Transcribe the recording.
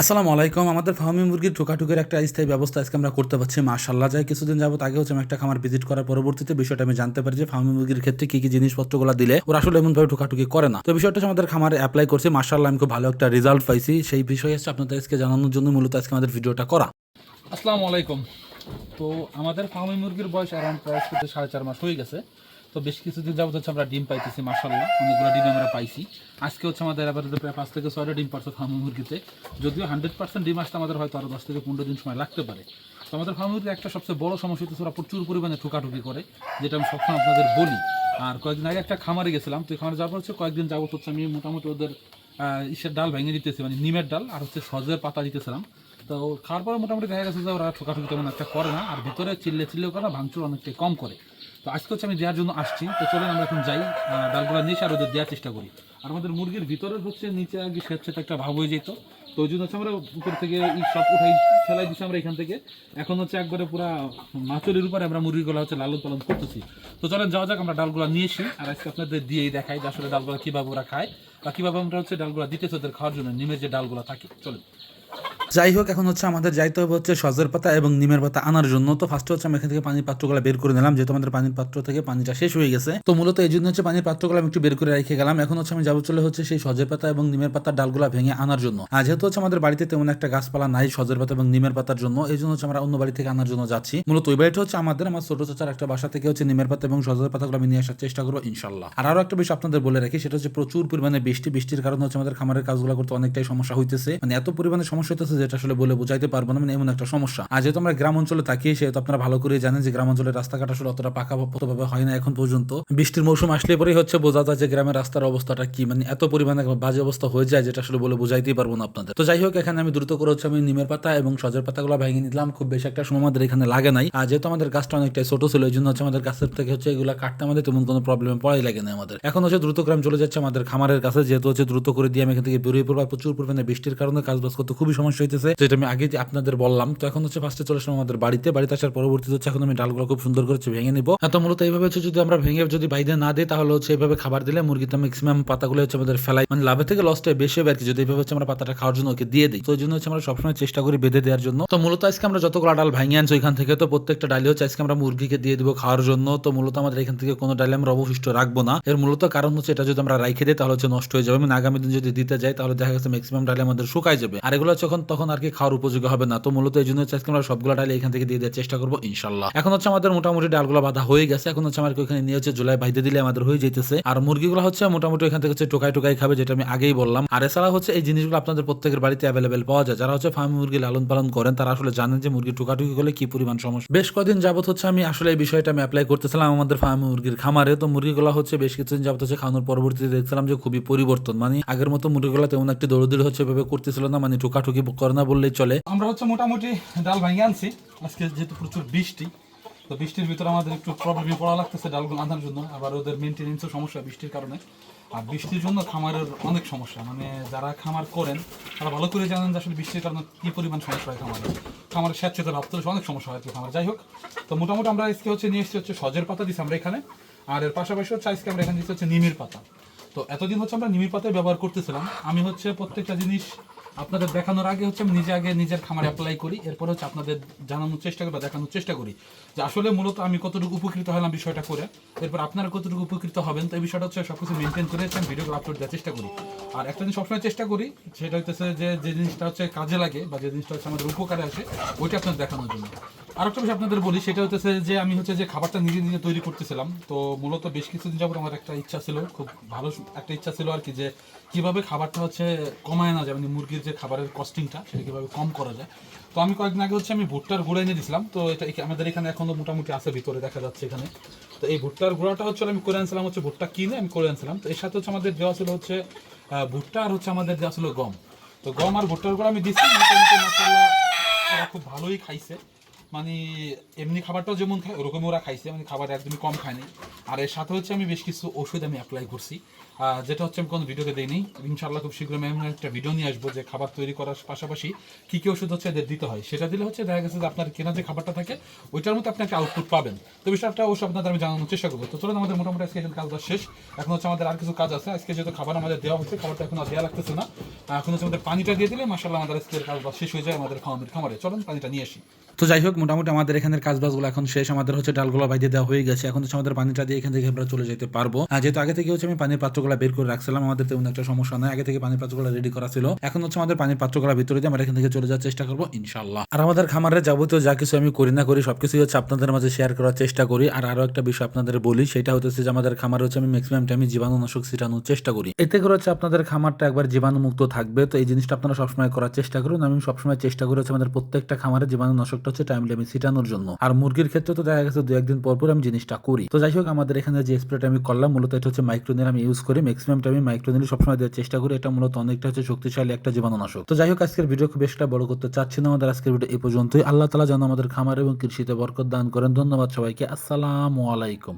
আসসালামু আলাইকুম। আমাদের ফার্মি মুরগির ঠোকাঠুকের একটা স্থায়ী ব্যবস্থা আজকে আমরা করতে পারছি। মাশাল্লাহ যাই কিছুদিন যাবত আগে হচ্ছে আমি একটা খামার ভিজিট করার পরবর্তীতে বিষয়টা আমি জানতে পারি যে ফার্মি মুরগির ক্ষেত্রে কি কি জিনিসপত্রগুলো দিলে ওরা আসলে এমনভাবে ঠোকাঠুকি করে না। তো বিষয়টা হচ্ছে আমাদের খামারে অ্যাপ্লাই করছি। মাশাল্লাহ আমি খুব ভালো একটা রেজাল্ট পাইছি। সেই বিষয়ে হচ্ছে আপনাদের আজকে জানানোর জন্য মূলত আজকে আমাদের ভিডিওটা করা। আসসালামু আলাইকুম। তো আমাদের ফার্মি মুরগির বয়স অ্যারাউন্ড প্রায় সাড়ে চার মাস হয়ে গেছে। তো বেশ কিছুদিন যাবত হচ্ছে আমরা ডিম পাইতেছি মার্শাল্লাহ অনেকগুলো ডিম আমরা পাইছি। আজকে হচ্ছে আমাদের আবার প্রায় পাঁচ থেকে ছয়টা ডিম পারছে ফার্মি মুরগিতে। যদিও হান্ড্রেড পার্সেন্ট ডিম আসতে আমাদের হয়তো আরও দশ থেকে পনেরো দিন সময় লাগতে পারে। তো আমাদের ফার্মি মুরগির একটা সবচেয়ে বড় সমস্যা হচ্ছে ওরা প্রচুর পরিমাণে ঠোকাঠুকি করে, যেটা আমি সবসময় আপনাদের বলি। আর কয়েকদিন আগে একটা খামারে গেছিলাম, তো খামারে যাওয়ার হচ্ছে কয়েকদিন যাবত হচ্ছে আমি মোটামুটি ওদের ইসের ডাল ভেঙে দিতেছি মানে নিমের ডাল আর হচ্ছে সজের পাতা দিতেছিলাম। তো খাওয়ার পরে মোটামুটি দেখা গেছে যে ওরা ঠোকাঠুকি তেমন একটা করে না, আর ভিতরে চিল্লে চিল্লেও করে ভাঙচুর অনেকটাই কম করে। তো আজকে হচ্ছে আমি দেওয়ার জন্য আসছি, তো চলেন আমরা এখন যাই ডালগুলো নিয়ে আর ওদের দেওয়ার চেষ্টা করি। আর আমাদের মুরগির ভিতরে হচ্ছে নিচে আগে স্বেচ্ছাতে একটা ভাব হয়ে যেত। তো ওই জন্য হচ্ছে আমরা উপর থেকে সব উঠাই ফেলাই দিচ্ছি আমরা এখান থেকে। এখন হচ্ছে একবারে পুরা মাচুরির উপরে আমরা মুরগিগুলো হচ্ছে লালন পালন করতেছি। তো চলেন যাওয়া যাক, আমরা ডালগুলো নিয়ে এসি, আর আজকে আপনাদের দিয়েই দেখাই যে আসলে ডালগুলো কীভাবে ওরা খায়, বা কীভাবে আমরা হচ্ছে ডালগুলো দিতেছি ওদের খাওয়ার জন্য, নিমের যে ডালগুলো থাকে। চলেন। যাই হোক, এখন হচ্ছে আমাদের যাইতে হবে হচ্ছে সজের পাতা এবং নিমের পাতা আনার জন্য। তো ফার্স্টে হচ্ছে আমি এখান থেকে পানির পাত্রগুলো বের করে নিলাম, যেহেতু আমাদের পানির পাত্র থেকে পানিটা শেষ হয়ে গেছে। তো মূলত এই জন্য হচ্ছে পানির পাত্রগুলো আমি একটু বের করে রেখে গেলাম। এখন হচ্ছে আমি যাব চলে হচ্ছে সেই সজের পাতা এবং নিমের পাতার ডালগুলো ভেঙে আনার জন্য। আর যেহেতু হচ্ছে আমাদের বাড়িতে তেমন একটা গাছপালা নাই সজের পাতা এবং নিমের পাতার জন্য, এই জন্য হচ্ছে আমরা অন্য বাড়ি থেকে আনার জন্য যাচ্ছি। মূলত ওই বাড়িটা হচ্ছে আমাদের, আমার ছোট চাচার একটা বাসা থেকে হচ্ছে নিমের পাতা এবং সজের পাতাগুলো আমি নিয়ে আসার চেষ্টা করব ইনশাল্লাহ আর আরও একটা বিষয় আপনাদের বলে রাখি, সেটা হচ্ছে প্রচুর পরিমাণে বৃষ্টি। বৃষ্টির কারণে হচ্ছে আমাদের খামারের কাজগুলো করতে অনেকটাই সমস্যা হইতেছে। মানে এত পরিমাণে সমস্যা হইতেছে যেটা আসলে বলে বোঝাইতে পারব না মানে এমন একটা সমস্যা। আর যেহেতু আমরা গ্রাম অঞ্চলে থাকি, সেহেতু আপনারা ভালো করে জানেন যে গ্রাম অঞ্চলের রাস্তাঘাট আসলে অতটা পাকা পাকাপোক্তভাবে হয় না এখন পর্যন্ত। বৃষ্টির মৌসুম আসলে পরেই হচ্ছে বোঝা যায় যে গ্রামের রাস্তার অবস্থাটা কি মানে এত পরিমাণে বাজে অবস্থা হয়ে যায় যেটা আসলে বলে বোঝাইতেই পারব না আপনাদের। তো যাই হোক, এখানে আমি দ্রুত করে হচ্ছে আমি নিমের পাতা এবং সজের পাতাগুলো ভেঙে নিলাম। খুব বেশি একটা সময় আমাদের এখানে লাগে নাই। আর যেহেতু আমাদের গাছটা অনেকটাই ছোট ছিল এই জন্য হচ্ছে আমাদের গাছের থেকে হচ্ছে এগুলো কাটতে আমাদের তেমন কোনো প্রবলেম পড়াই লাগে না আমাদের। এখন হচ্ছে দ্রুত গ্রাম চলে যাচ্ছে আমাদের খামারের কাছে। যেহেতু হচ্ছে দ্রুত করে দিয়ে আমি এখান থেকে বেরিয়ে পড়ব। প্রচুর পরিমাণে বৃষ্টির কারণে কাজ বাজ করতে খুবই সমস্যা হইতেছে যেটা আমি আগে আপনাদের বললাম তো এখন হচ্ছে ফার্স্টে চলে আসলাম আমাদের বাড়িতে। বাড়িতে আসার পরবর্তীতে হচ্ছে এখন আমি ডালগুলো খুব সুন্দর করে হচ্ছে ভেঙে নিবো। হ্যাঁ, তো মূলত এইভাবে হচ্ছে যদি আমরা ভেঙে যদি বাইরে না দিই তাহলে হচ্ছে এইভাবে খাবার দিলে মুরগিতে ম্যাক্সিমাম পাতাগুলো হচ্ছে আমাদের ফেলাই মানে লাভের থেকে লসটা বেশি হবে আর কি যদি এইভাবে হচ্ছে আমরা পাতাটা খাওয়ার জন্য ওকে দিয়ে দিই। তো ওই জন্য হচ্ছে আমরা সবসময় চেষ্টা করি বেঁধে দেওয়ার জন্য। তো মূলত আজকে আমরা যতগুলো ডাল ভাঙিয়ে আনছি ওইখান থেকে তো প্রত্যেকটা ডালি হচ্ছে আজকে আমরা মুরগিকে দিয়ে দিব খাওয়ার জন্য। তো মূলত আমাদের এখান থেকে কোনো ডালি আমরা অবশিষ্ট রাখব না। এর মূলত কারণ হচ্ছে এটা যদি আমরা রাইখে দিই তাহলে হচ্ছে নষ্ট হয়ে যাবে। মানে আগামী দিন যদি দিতে যাই তাহলে দেখা গেছে ম্যাক্সিমাম ডালি আমাদের শুকাই যাবে। আর এগুলো যখন তখন আর কি খাওয়ার উপযোগী হবে না। তো মূলত এই জন্য আজকে আমরা সবগুলো ডালি এখান থেকে দিয়ে দেওয়ার চেষ্টা করব, ইনশাল্লাহ। এখন হচ্ছে আমাদের মোটামুটি ডালগুলো বাঁধা হয়ে গেছে। এখন হচ্ছে আমাকে ওখানে নিয়ে হচ্ছে জুলাই বাইতে দিলে আমাদের হয়ে যেতেছে আর মুরগিগুলো হচ্ছে মোটামুটি এখান থেকে হচ্ছে টোকাই টোকাই খাবে, যেটা আমি আগেই বললাম। আর এছাড়া হচ্ছে এই জিনিসগুলো আপনাদের প্রত্যেকের বাড়িতে অ্যাভেলেবেল পাওয়া যায়। যারা হচ্ছে ফার্ম মুরগি লালন পালন করেন, তারা আসলে জানেন যে মুরগি টুকাটুকি করলে কি পরিমাণ সমস্যা। বেশ কদিন যাবত হচ্ছে আমি আসলে এই বিষয়টা আমি অ্যাপ্লাই করতেছিলাম আমাদের ফার্ম মুরগির খামারে। তো মুরগিগুলো হচ্ছে বেশ কিছুদিন যাবত হচ্ছে খাওয়ানোর পরবর্তীতে দেখছিলাম যে খুবই পরিবর্তন। মানে আগের মতো মুরগিগুলো তেমন একটি দৌড়দৌড়ি হচ্ছে এভাবে করতেছিল না। মানে টুকাটুকি করে না বললেই চলে। আমরা হচ্ছে মোটামুটি ডাল ভেঙে আনছি। আজকে যেহেতু প্রচুর বৃষ্টি, তো বৃষ্টির ভিতরে আমাদের একটু প্রবলেমে পড়া লাগতেছে ডালগুলো আনার জন্য। আবার ওদের মেনটেনেন্সও সমস্যা বৃষ্টির কারণে। আর বৃষ্টির জন্য খামারের অনেক সমস্যা। মানে যারা খামার করেন, তারা ভালো করে জানেন যে আসলে বৃষ্টির কারণে কী পরিমাণ সমস্যা হয় খামারে। খামারের স্যাঁতসেতে ভাবতে অনেক সমস্যা হয় খামার। যাই হোক, তো মোটামুটি আমরা আজকে হচ্ছে নিয়ে এসেছি হচ্ছে সজের পাতা দিচ্ছি আমরা এখানে। আর এর পাশাপাশি হচ্ছে আজকে আমরা এখানে দিচ্ছি হচ্ছে নিমের পাতা। তো এতদিন হচ্ছে আমরা নিমের পাতায় ব্যবহার করতেছিলাম। আমি হচ্ছে প্রত্যেকটা জিনিস আপনাদের দেখানোর আগে হচ্ছে আমি নিজে আগে নিজের খামারে অ্যাপ্লাই করি এরপর হচ্ছে আপনাদের জানানোর চেষ্টা করি বা দেখানোর চেষ্টা করি। যে আসলে মূলত আমি কতটুকু উপকৃত হলাম বিষয়টা করে এরপর আপনারা কতটুকু উপকৃত হবেন তো এই বিষয়টা হচ্ছে সবকিছু মেনটেন করে আমি ভিডিওগুলো আপলোড দেওয়ার চেষ্টা করি। আর একটা জিনিস সবসময় চেষ্টা করি সেটা হচ্ছে যে যে জিনিসটা হচ্ছে কাজে লাগে বা যে জিনিসটা হচ্ছে আমাদের উপকারে আসে ওইটা আপনার দেখানোর জন্য। আর একটা বিষয় আপনাদের বলি, সেটা হচ্ছে যে আমি হচ্ছে যে খাবারটা নিজে নিজে তৈরি করতেছিলাম, তো মূলত বেশ কিছুদিন যাবত আমার একটা ইচ্ছা ছিল, খুব ভালো একটা ইচ্ছা ছিল আর কি, যে কীভাবে খাবারটা হচ্ছে কমায় না যায় মানে মুরগির যে খাবারের কস্টিংটা সেটা কীভাবে কম করা যায়। তো আমি কয়েকদিন আগে হচ্ছে আমি ভুট্টার গুঁড়া এনে দিয়েছিলাম তো এটা আমাদের এখানে এখনও মোটামুটি আছে, ভিতরে দেখা যাচ্ছে এখানে। তো এই ভুট্টার গুঁড়াটা হচ্ছে আমি করে আনছিলাম, হচ্ছে ভুট্টা কিনে আমি করে আনছিলাম, তো এর সাথে হচ্ছে আমাদের দেওয়া ছিল হচ্ছে ভুট্টা আর হচ্ছে আমাদের দেওয়া ছিল গম। তো গম আর ভুট্টার গুঁড়া আমি দিচ্ছি খুব ভালোই খাইছে। মানে এমনি খাবারটাও যেমন খায় ওরকমই ওরা খাইছে। মানে খাবার একদমই কম খায়নি আর এর সাথে হচ্ছে আমি বেশ কিছু ওষুধ আমি অ্যাপ্লাই করছি। যেটা হচ্ছে আমি কোনো ভিডিওতে দিইনি। ইনশাল্লাহ খুব শীঘ্রই আমি একটা ভিডিও নিয়ে আসব যে খাবার তৈরি করার পাশাপাশি কী কী ওষুধ হচ্ছে এদের দিতে হয়। সেটা দিলে হচ্ছে দেখা গেছে যে আপনার কেনা যে খাবারটা থাকে, ওইটার মতো আপনি একটা আউটপুট পাবেন। তো বিষয়টা অবশ্য আপনাদের আমি জানানোর চেষ্টা করব। তো চলুন, আমাদের মোটামুটি আজকে কাজটা শেষ। এখন হচ্ছে আমাদের আর কিছু কাজ আছে। আজকে যেহেতু খাবার আমাদের দেওয়া হচ্ছে, খাবারটা এখন আর দেওয়া লাগতেছে না। এখন হচ্ছে আমাদের পানিটা দিয়ে দিলে মাসাল্লাহ আমাদের আজকের কাজটা শেষ হয়ে যায় আমাদের খাওয়ানোর খামারে। চলুন, পানিটা নিয়ে আসি। তো যাই হোক, মোটামুটি আমাদের এখানের কাজ বাজগুলো এখন শেষ। আমাদের হচ্ছে ডালগুলো বাইরে দেওয়া হয়ে গেছে। এখন হচ্ছে আমাদের পানিটা দিয়ে এখান থেকে আমরা চলে যেতে পারব। যেহেতু আগে থেকে হচ্ছে আমি পানির পাত্রগুলো বের করে রাখছিলাম, আমাদের তেমন একটা সমস্যা নয় আগে থেকে পানির পাত্রগুলো রেডি করা ছিল। এখন হচ্ছে আমাদের পানির পাত্রগুলো ভিতরে দিয়ে আমরা এখান থেকে চলে যাওয়ার চেষ্টা করব ইনশাল্লাহ আর আমাদের খামারে যাবতীয় যা কিছু আমি করি না করি, সবকিছুই হচ্ছে আপনাদের মাঝে শেয়ার করার চেষ্টা করি। আর আরও একটা বিষয় আপনাদের বলি, সেটা হচ্ছে যে আমাদের খামার হচ্ছে আমি ম্যাক্সিমাম টাইমে জীবাণুনাশক ছিটানোর চেষ্টা করি। এতে করে হচ্ছে আপনাদের খামারটা একবার জীবাণুমুক্ত থাকবে। তো এই জিনিসটা আপনারা সবসময় করার চেষ্টা করুন। আমি সবসময় চেষ্টা করি হচ্ছে আমাদের প্রত্যেকটা খামারে জীবাণুনাশকটা হচ্ছে টাইম লিমিট ছিটানোর জন্য। আর মুরগির ক্ষেত্রে তো দেখা গেছে দু একদিন পর আমি জিনিসটা করি। তো যাই হোক, আমাদের এখানে যে স্প্রেটা আমি করলাম, মূলত এটা হচ্ছে মাইক্রোনিল আমি ইউজ করি। ম্যাক্সিমাম টাইমে মাইক্রোনিল সবসময় দেওয়ার চেষ্টা করি। এটা মূলত অনেকটা হচ্ছে শক্তিশালী একটা জীবাণুনাশক। তো যাই হোক, আজকের ভিডিও খুব বেশটা বড় করতে চাচ্ছি না। আমাদের আজকের ভিডিও এই পর্যন্তই। আল্লাহ তালা যেন আমাদের খামার এবং কৃষিতে বরকত দান করেন। ধন্যবাদ সবাইকে। আসসালামু আলাইকুম।